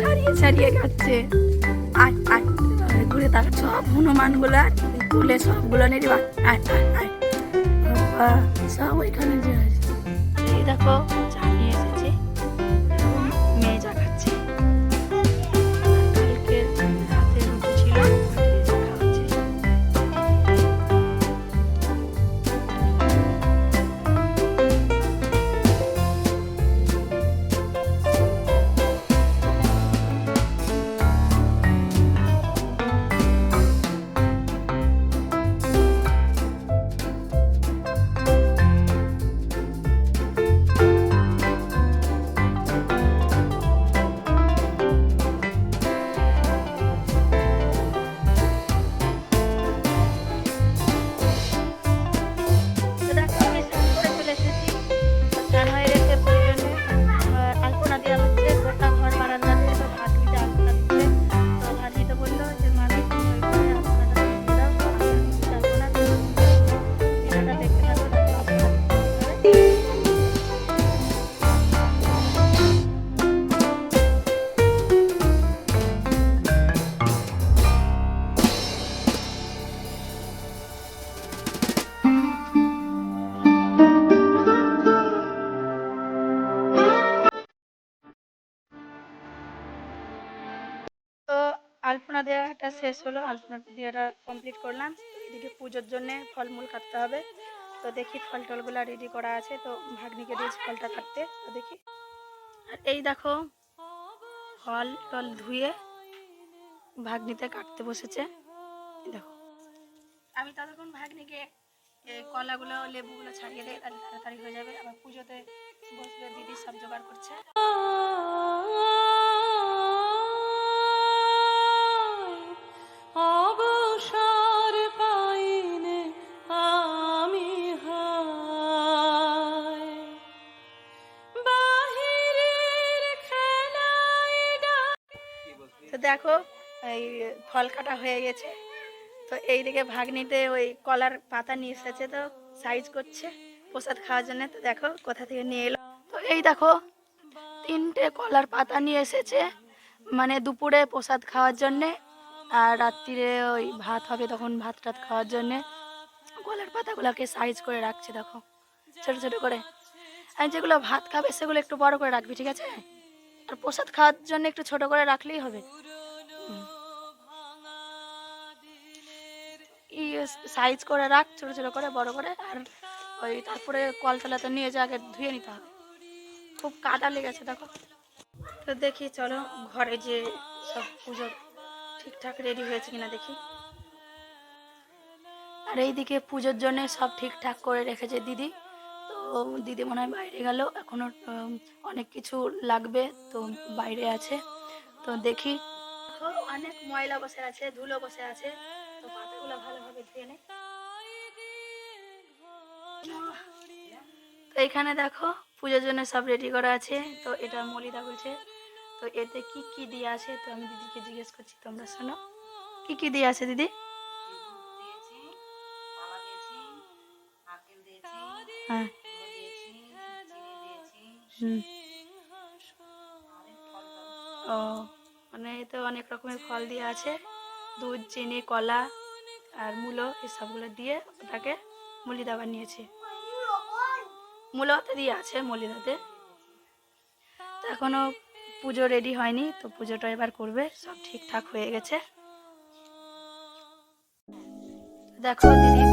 ছাড়িয়ে ছাড়িয়ে খাচ্ছে আয় আয় ঘুরে তার সব হনুমান আর তুলে সবগুলো নেই আয় আয় আয়। সব ওইখানে যে আছে। দেখো আলপনা দেওয়াটা শেষ হলো। আলপনা দেওয়াটা কমপ্লিট করলাম। এদিকে পুজোর জন্যে ফলমূল কাটতে হবে। তো দেখি ফল টলগুলো রেডি করা আছে। তো ভাগ্নিকে দিয়েছি ফলটা কাটতে। তো দেখি। আর এই দেখো, ফল টল ধুয়ে ভাগ্নিতে কাটতে বসেছে। দেখো। আমি ততক্ষণ ভাগ্নিকে কলাগুলো, লেবুগুলো ছাড়িয়ে দেয় তাহলে তাড়াতাড়ি হয়ে যাবে। আবার পুজোতে বসবে, দিদি সব জোগাড় করছে। তো দেখো, এই ফল কাটা হয়ে গেছে। তো এইদিকে ভাগ্নিতে ওই কলার পাতা নিয়ে এসেছে তো, সাইজ করছে প্রসাদ খাওয়ার জন্য। তো দেখো, কোথা থেকে নিয়ে এলো? তো এই দেখো, তিনটে কলার পাতা নিয়ে এসেছে। মানে দুপুরে প্রসাদ খাওয়ার জন্যে, আর রাত্রিরে ওই ভাত হবে তখন ভাত টাত খাওয়ার জন্যে। কলার পাতাগুলোকে সাইজ করে রাখছে, দেখো। ছোট ছোট করে। আর যেগুলো ভাত খাবে সেগুলো একটু বড় করে রাখবি, ঠিক আছে? আর প্রসাদ খাওয়ার জন্য একটু ছোট করে রাখলেই হবে। সাইজ করে রাখ ছোট ছোট করে বড় করে আর ওই তারপরে কলতলাতে নিয়ে যা আগে ধুয়ে নিতে হবে। খুব কাদা লেগেছে দেখো। তো দেখি চলো ঘরে যে সব পুজো ঠিকঠাক রেডি হয়েছে কিনা দেখি। আর এইদিকে পুজোর জন্য সব ঠিকঠাক করে রেখেছে দিদি। দিদি মনে হয় বাইরে গেল। এখনও অনেক কিছু লাগবে তো বাইরে আছে। তো দেখি। অনেক ময়লা বসে আছে ধুলো বসে আছে। তো পাতাগুলো ভালোভাবে ধুয়ে তো এখানে দেখো পুজোর জন্য সব রেডি করা আছে। তো এটা মলিদা বলছে। তো এতে কি কি দিয়ে আছে? তো আমি দিদিকে জিজ্ঞেস করছি তোমরা শোনো। কি কি দিয়ে আছে দিদি? হ্যাঁ। হুম। ও মানে এতে অনেক রকমের ফল দিয়ে আছে। দুধ, চিনি, কলা আর মূলো, এসবগুলো দিয়ে ওটাকে মলিদা বানিয়েছে। মূলোতে দিয়ে আছে, মলিদাতে। তো এখনও পুজো রেডি হয়নি, তো পুজোটা এবার করবে, সব ঠিকঠাক হয়ে গেছে। দেখো দিদি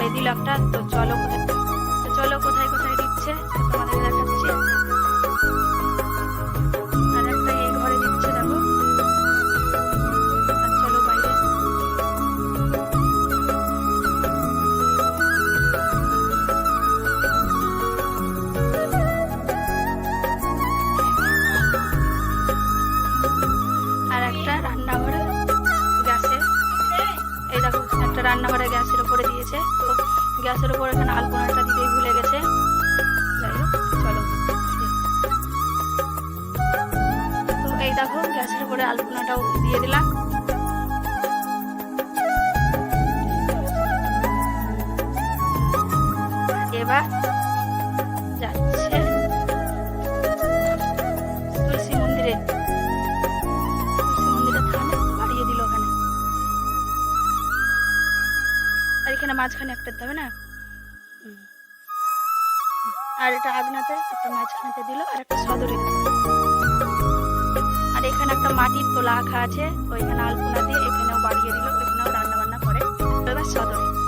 ঘরে দিল একটা তো চলো কোথায় তো চলো কোথায় কোথায় দিচ্ছে তোমাদের দেখাচ্ছি। গ্যাসের উপর এখানে আলপনাটা দিতেই ভুলে গেছে। যাই হোক তো এই দেখো, গ্যাসের উপরে আলপনাটাও দিয়ে দিলাম। মাঝখানে একটা হবে না? আর এটা আগনাতে একটা মাঝখানে দিল, আর একটা সদরে আর এখানে একটা মাটির তোলা আঁকা আছে, ওইখানে আলপনা দিয়ে এখানেও বাড়িয়ে দিল এখানেও রান্না বান্না করে, এবার সদরে।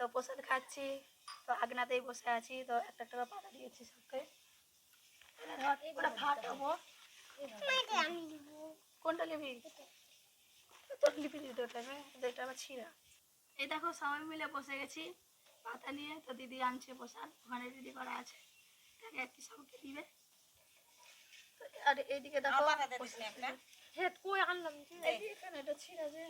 তো প্রসাদ খাচ্ছি তো আগনাতেই বসে আছি তো একটা একটা পাতা দিয়েছি সবকে। কোনটা নিবি? তোর লিপি দিতে ওটা এটা আবার ছিঁড়া। এই দেখো সবাই মিলে বসে গেছি পাতা নিয়ে তো দিদি আনছে প্রসাদ ওখানে দিদি করা আছে। তাকে একটি সবকে দিবে। আর এইদিকে দেখো প্রসাদ এই যে এখানে এটা ছিঁড়া যে।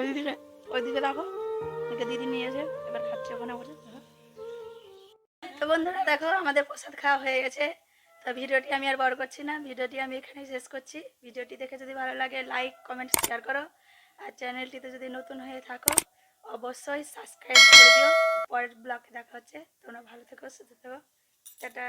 ওইদিকে ওইদিকে দেখো ওইদিকে দিদি নিয়ে এসে এবার খাচ্ছে ওখানে বসে। তো বন্ধুরা দেখো, আমাদের প্রসাদ খাওয়া হয়ে গেছে। তো ভিডিওটি আমি আর বড় করছি না, ভিডিওটি আমি এখানেই শেষ করছি। ভিডিওটি দেখে যদি ভালো লাগে লাইক কমেন্ট শেয়ার করো। আর চ্যানেলটিতে যদি নতুন হয়ে থাকো, অবশ্যই সাবস্ক্রাইব করে দিও। পরের ব্লগে দেখা হচ্ছে। তোমরা ভালো থেকো, সুস্থ থেকো। টাটা।